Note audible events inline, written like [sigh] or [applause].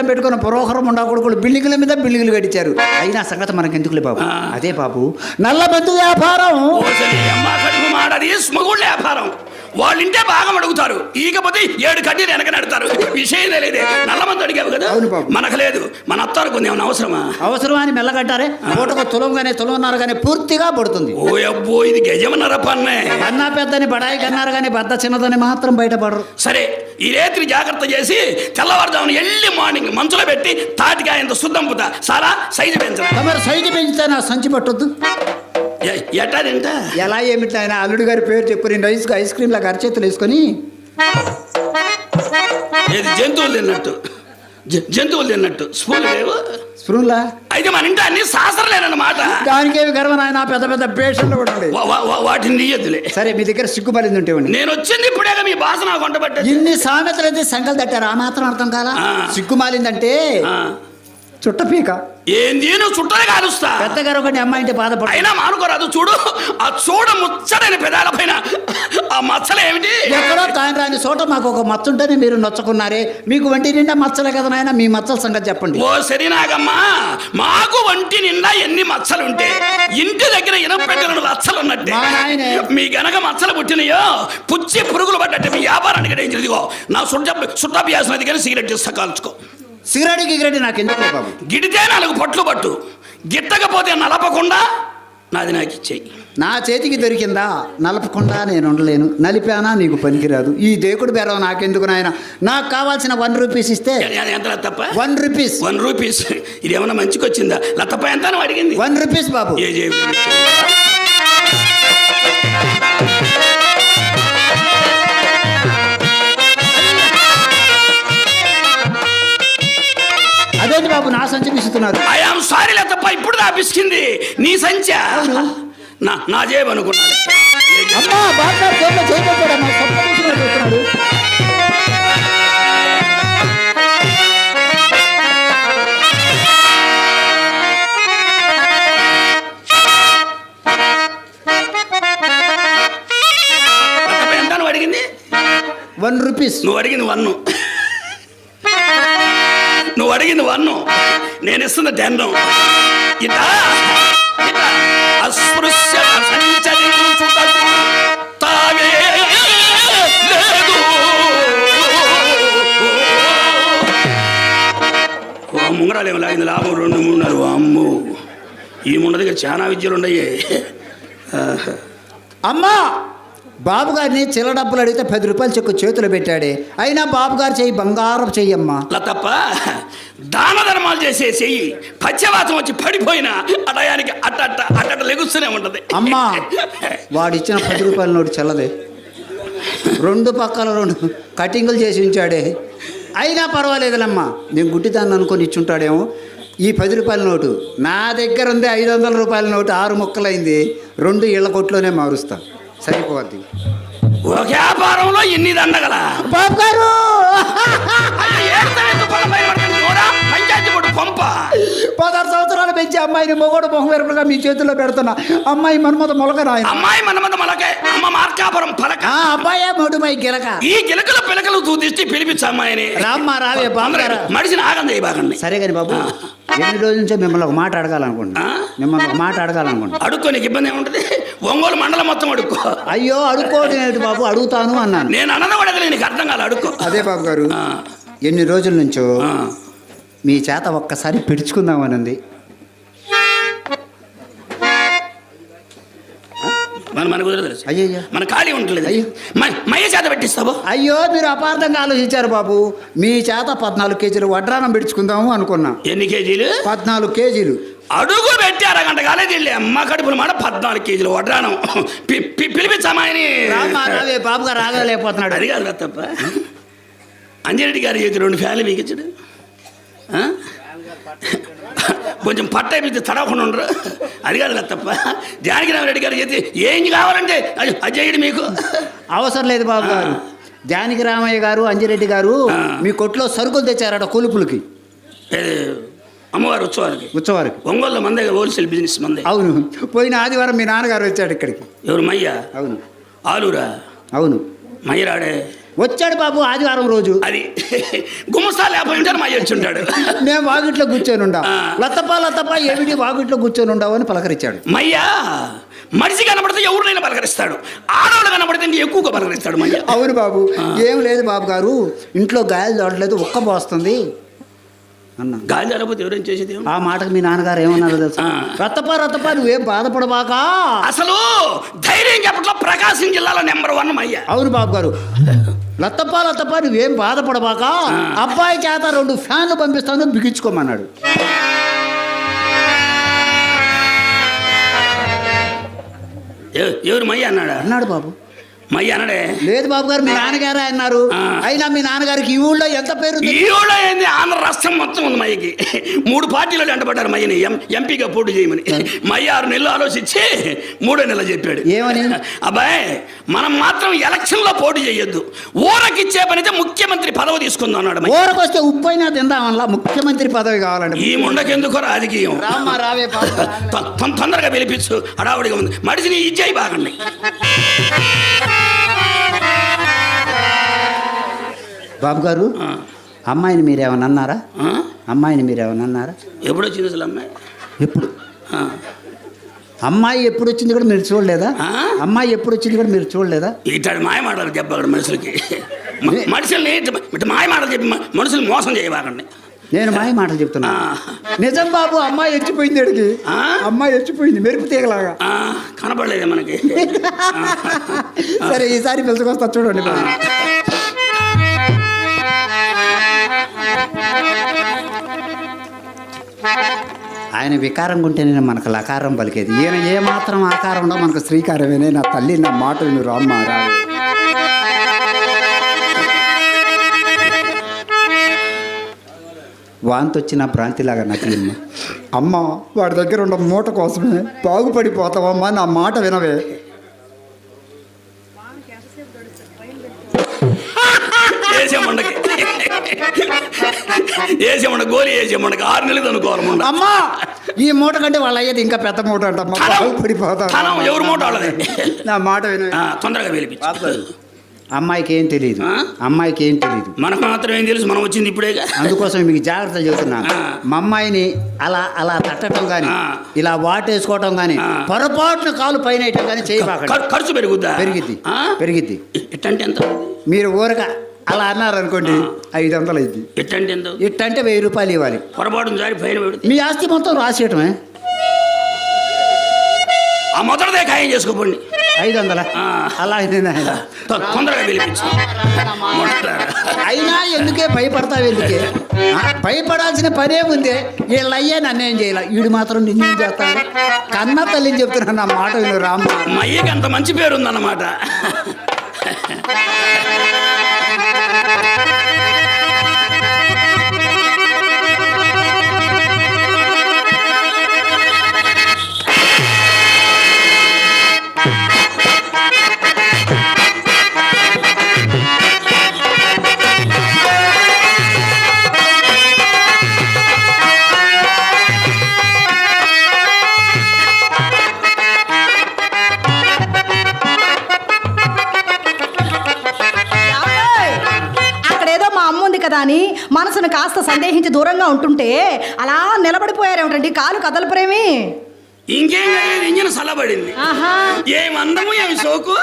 అడ్డం పెట్టుకున్న పురోహరం ఉండా కొడుకులు బిల్డింగ్ల మీద బిల్డింగ్లు కట్టించారు. అయినా సంగతి మనకి ఎందుకులే బాబు. అదే బాబు నల్ల బంధు వ్యాపారం. స్మగుళ్ళ వ్యాపారం. వాళ్ళింటే బాగా అడుగుతారు ఈకపోతే ఏడు కడ్డీలు వెనక నడతారు. విషయం తెలియదే. నల్లమంది అడిగావు కదా? అవును బాబు. మనకు లేదు. మన అత్తారు కొన్ని ఏమైనా అవసరమా? అవసరమని మెల్లగట్టారే? పూటకు తులంగానే తులంన్నారు కానీ పూర్తిగా పడుతుంది. ఓ అబ్బో ఇది గజమన్నర పన్నే. అన్నా పెద్దని బడాయి కన్నారు కానీ బద్ద చిన్నదని మాత్రం బయటపడరు. సరే ఈ రేత్రి జాగ్రత్త చేసి తెల్లవారుజామున ఎల్లి మార్నింగ్ మంచులో పెట్టి తాటికాయంత శుద్ధంపుతా సారా సైజు పెంచరా? సైజు పెంచితే నా సంచి పట్టొద్దు. ఎట్టా తింటా? ఎలా ఏమిటి ఆయన? అల్లుడి గారి పేరు చెప్పు రెండు ఐస్ ఐస్ క్రీమ్ లాగా అరచేతులు వేసుకొని. ఏది జంతువులు తిన్నట్టు. జంతువులు తిన్నట్టు. స్పూన్ లేవు? స్పూన్లా? అయితే మన ఇంటి అన్ని శాస్త్రలేనన్నమాట దానికేమి గర్వ నాయన? పెద్ద పెద్ద పేషెంట్లు కూడా వాటిని తీయద్దులే సరే మీ దగ్గర సిగ్గుపడింది ఉంటే. నేను వచ్చింది ఇప్పుడేగా మీ భాష నాకు వంటబట్టే ఇన్ని సామెతలు అయితే సంకలు తట్టారు. ఆ మాత్రం అర్థం కాలా. సిగ్గుమాలిందంటే చుట్టపీక ఏంది? నువ్వు చుట్టనే కాలుస్తా. పెద్ద గారు ఒకటి అమ్మాయి అంటే బాధపడ అయినా మానుకోరాదు చూడు. ఆ చూడ ముచ్చడైన పెదాల పైన ఆ మచ్చలు ఏమిటి? ఎక్కడో కాని రాని చోట మాకు ఒక మచ్చ ఉంటేనే మీరు నొచ్చుకున్నారే. మీకు వంటి నిండా మచ్చలే కదా నాయన మీ మచ్చల సంగతి చెప్పండి. ఓ సరినాగమ్మా మాకు వంటి నిండా ఎన్ని మచ్చలుంటే ఇంటి దగ్గర ఇనపెట్టిన మచ్చలు ఉన్నట్టే మా నాయనే. మీ గనక మచ్చలు పుట్టినయో పుచ్చి పురుగులు పడ్డట్టు మీ వ్యాపారానికి డేంజర్. ఇదిగో నా సుట్ట సుట్టాభ్యాసం అది కానీ సిగరెట్ చేస్తా కాల్చుకో. సిగరెట్ గిగరెట్ నాకు ఎందుకు బాబు? గిడితే నాలుగు పట్లు పట్టు. గిట్టకపోతే నలపకుండా నాది నాకు ఇచ్చేయి. నా చేతికి దొరికిందా? నలపకుండా నేను ఉండలేను. నలిపానా నీకు పనికిరాదు. ఈ దేకుడు బెరవ నాకెందుకు నాయన? నాకు కావాల్సిన వన్ రూపీస్ ఇస్తే ఎంత తప్ప వన్ రూపీస్. One rupees. ఇది ఏమన్నా మంచికి వచ్చిందా లతప్ప ఎంత అడిగింది? వన్ రూపీస్ బాబు. ఏ అదేంటి బాబు నా సంచి పిస్తున్నారు. ఐఆమ్ సారీ లతప్ప ఇప్పుడు నా పిసికింది. నీ సంచా? నా నా జేబు అనుకున్నాను ఏ జేబు? అమ్మా బాగా జేబులో చేయబడ్డాడమ్మా సొంత తీసుకుని చూస్తున్నాడు వన్ రూపీస్ నువ్వు అడిగింది? వన్ను నువ్వు అడిగింది వన్ను నేను ఇస్తున్న టెన్ను ఇట అస్పృశ్య సంచరించుటకు తావే లేదు. ఓ ముంగరాలు ఏమి లాగింది. లాభం రెండు మూడున్నర. అమ్ము ఈ ముండదిగా చాలా విద్యలు ఉన్నాయి అమ్మా! బాబు గారిని చిల్ల డబ్బులు అడిగితే పది రూపాయలు చెక్కు చేతులు పెట్టాడే. అయినా బాబు గారు చెయ్యి బంగారం చెయ్యమ్మా. అలా తప్ప దాన ధర్మాలు చేసే చెయ్యి పశ్చవాతం వచ్చి పడిపోయినా అటయానికి అట్ట అట్ట లెగుస్తూనే ఉంటది. అమ్మా వాడిచ్చిన పది రూపాయల నోటు చల్లదే. రెండు పక్కల రెండు కటింగులు చేసి ఉంచాడే. అయినా పర్వాలేదులమ్మా నేను గుడ్డిదాన్ని అనుకొని ఇచ్చుంటాడేమో. ఈ పది రూపాయల నోటు నా దగ్గర ఉంది ఐదు వందల రూపాయల నోటు ఆరు ముక్కలైంది. రెండు ఇళ్ళ కొట్లోనే మారుస్తా. సరిపోద్ది. ఒక వ్యాపారంలో ఎన్ని దండగల? బాబు గారు! పదహారు సంవత్సరాలు పెంచి అమ్మాయిని మొగోడు మొహం ఎరుపులుగా మీ చేతుల్లో పెడుతున్నా. అమ్మాయి మన్మత మొలక రాయన అమ్మాయి మనమద మలకే అమ్మ మార్కాపురం పలక. ఆ అబ్బాయే మొడుమై గిలక. ఈ గిలకల పిలకలు తూదిష్టి పిలిపించు అమ్మాయిని. రామ్మా గారు. మడిసిన ఆగం చేయి బాగండి సరే కానీ బాబు ఎన్ని రోజుల నుంచో మిమ్మల్ని ఒక మాట అడగాలనుకుంటున్నా? మిమ్మల్ని ఒక మాట అడగాలనుకుంటున్నా? అడుక్కో నీకు ఇబ్బంది ఏముంటది? ఒంగోలు మండలం మొత్తం అడుక్కో. అయ్యో అడుక్కోవడం బాబు అడుగుతాను అన్నాను. నేను అన్నది కూడా నీకు అర్థం కాదు అడుక్కో. అదే బాబు గారు ఎన్ని రోజుల నుంచో. మీ చేత ఒక్కసారి పిడుచుకుందామనుంది మన మన కుదరదు మన ఖాళీ ఉండలేదు అయ్యో. మయ్య చేత పెట్టిస్తావు? అయ్యో మీరు అపార్థంగా ఆలోచించారు బాబు. మీ చేత పద్నాలుగు కేజీలు వడ్రానం పిడుచుకుందాము అనుకున్నా. ఎన్ని కేజీలు? పద్నాలుగు కేజీలు. అడుగు పెట్టి అరగంట కాలేదు వెళ్ళి అమ్మ కడుపున మాట పద్నాలుగు కేజీలు వడ్రాను. పి- పి- పిలిపించమ్మాయని రామ్మా రావే బాబు గారు రాగలేకపోతున్నాడు. అది కాదు తప్ప అంజిరెడ్డి గారి చేతి రెండు ఫ్యాన్లు మీకిచ్చాడు? కొంచెం పట్ట అయిపోతే తడవకుండా ఉండరు. అది కాదు తప్ప జానకిరామరెడ్డి గారి చేతి ఏం కావాలంటే అది చేయడు మీకు. అవసరం లేదు బాబు గారు. జానకి రామయ్య గారు అంజిరెడ్డి గారు. మీ కొట్లో సరుకులు తెచ్చారట కొలుపులకి. అమ్మవారి ఉత్సవానికి. ఉత్సవానికి. ఒంగోలు మందే హోల్సేల్ బిజినెస్ మందే. అవును. పోయిన ఆదివారం మీ నాన్నగారు వచ్చాడు ఇక్కడికి. ఎవరు మయ్య? అవును. ఆలూరా? అవును. మయ్యరాడే? వచ్చాడు బాబు ఆదివారం రోజు. అది గుమ్మస్తా లేకపోయి ఉంటాడు మా అయ్య వచ్చి ఉంటాడు నేను [laughs] వాకిట్లో కూర్చొని ఉండా. ఆ. లత్తప్ప లత్తప్ప ఏమిటి వాకిట్లో కూర్చొని ఉండవు అని పలకరించాడు. మయ్యా మనిషి కనబడితే ఎవరినైనా పలకరిస్తాడు. ఆడవాళ్ళు కనబడితే ఎక్కువగా పలకరిస్తాడు మయ్య. అవును బాబు. ఏం లేదు బాబు గారు. ఇంట్లో గాయాలు తోడలేదు ఒక్క పోస్తుంది అన్నా. గాలి జరగకపోతే ఎవరేం చేసేది? ఆ మాటకు మీ నాన్నగారు ఏమన్నారు తెలుసా? ఆ. రత్తప్ప రత్తప్ప నువ్వేం బాధపడబాకా? అసలు ధైర్యం చెప్పట్లో ప్రకాశం జిల్లాలో నెంబర్ వన్ మయ్య అవును బాబు గారు. లత్తప్ప లత్తప్ప నువ్వేం బాధపడబాక? అబ్బాయి చేత రెండు ఫ్యాన్లు పంపిస్తాను బిగించుకోమన్నాడు. ఎవ- ఎవరు మయ్య అన్నాడా? అన్నాడు బాబు. మయ్య అన్నాడే లేదు బాబు గారు మీ నాన్నగారే అన్నారు. అయినా మీ నాన్నగారికి ఈ ఊళ్ళో ఎంత పేరు? ఈ ఊళ్ళో ఏంది? ఆంధ్ర రాష్ట్రం మొత్తం ఉంది మయ్యకి. మూడు పార్టీలు వెంటబడ్డారు మయ్యని. ఎంపీగా పోటీ చేయమని. మయ్య ఆరు నెలలు ఆలోచించి మూడో నెల చెప్పాడు. ఏమని? అబ్బాయి మనం మాత్రం ఎలక్షన్లో పోటీ చేయొద్దు. ఊరకిచ్చే పనితే ముఖ్యమంత్రి పదవి తీసుకుందాం అన్నాడు మయ్య. ఊరకొస్తే ఉప్పైనా తిందామల్లా ముఖ్యమంత్రి పదవి కావాలండి ఈ ముండకెందుకు రాజకీయం. రావే తొందరగా పిలిపించు. హడావుడిగా ఉంది. మడిసిని ఇచ్చాయి బాగండి. బాబు గారు. అమ్మాయిని మీరేమన్నా అన్నారా? అమ్మాయిని మీరేమన్నా అన్నారా ఎప్పుడు వచ్చింది అసలు అమ్మాయి ఎప్పుడు. అమ్మాయి ఎప్పుడు వచ్చింది కూడా మీరు చూడలేదా? అమ్మాయి ఎప్పుడు వచ్చింది కూడా మీరు చూడలేదా ఇట్లాంటి మాయ మాటలు చెప్పగలడు మనుషులకి మనుషుల్ని ఇట్ట మాయ మాటలు చెప్పి మ- మనుషుల్ని మోసం చేయబాకండి నేను మాయ మాటలు చెప్తున్నా. నిజం బాబు అమ్మాయి ఎచ్చిపోయింది అడిగి? అమ్మాయి ఎచ్చిపోయింది మెరుపు తీగలాగా. ఆ, కనపడలేదే మనకి. [laughs] సరే ఈసారి పిలుచుకొస్తా చూడండి. ఆయన వికారంగా ఉంటేనే మనకు లకారం పలికేది. ఈయన ఏ మాత్రం ఆకారం ఉండో మనకు శ్రీకారమేనే. నా తల్లి నా మాట విను రామ్మ రావు. వాంతి వచ్చిన భ్రాంతిలాగా నకిలిమ్మ. అమ్మ వాడి దగ్గర ఉన్న మూట కోసమే బాగుపడిపోతావమ్మా నా మాట వినవే. ఏసేమండ గోలి ఏసేమండకి. ఆరు నెలలు అనుకోవాలి అమ్మా ఈ మూట కంటే వాళ్ళ అయ్యేది ఇంకా పెద్ద మూట ధనం ఎవరి మూట వాళ్ళది? నా మాట వినవే. ఆ, తొందరగా పిలిపించు అమ్మాయికి ఏం తెలియదు? అమ్మాయికి ఏం తెలియదు మనకు మాత్రం ఏం తెలుసు? మనం వచ్చింది ఇప్పుడేగా? అందుకోసం మీకు జాగ్రత్త చెబుతున్నాను. మా అమ్మాయిని అలా అలా తట్టడం కానీ. ఇలా వాటేసుకోవటం కానీ. పొరపాటున కాలు పైన కానీ చేయబాకండి. ఖర్- ఖర్చు పెరుగుద్దా? పెరిగిద్ది? పెరిగిద్ది. ఎట్టంటే ఎంత? మీరు ఊరక అలా అన్నారనుకోండి ఐదు వందలు అయింది ఎట్టంటే ఎంత? ఇట్టంటే వెయ్యి రూపాయలు ఇవ్వాలి. పొరపాటు జారి పైన మీ ఆస్తి మొత్తం రాసేయటమే. ఆ మొదటిదే ఖాయం చేసుకోకండి ఐదు వందల. అలా అయితే నాయనా. తొ- తొందరగా పిలిపించు. అయినా ఎందుకే భయపడతావు ఎందుకే? భయపడాల్సిన పనే ఉంది. వీళ్ళు అయ్యే నన్నేం చేయాలి. వీడు మాత్రం నిన్నేం చేస్తాడు? కన్న తల్లిని చెప్తున్నాను నా మాట విను రామ్మ మా అయ్యకి అంత మంచి పేరు ఉందన్నమాట మనసును కాస్త సందేహించి దూరంగా ఉంటుంటే అలా నిలబడిపోయారేమిటండి? కాలు కదలపరేమి? ఇంకేం ఇంజన్ సల్లబడింది. ఆహా. ఏం అందము ఏమి సోకు?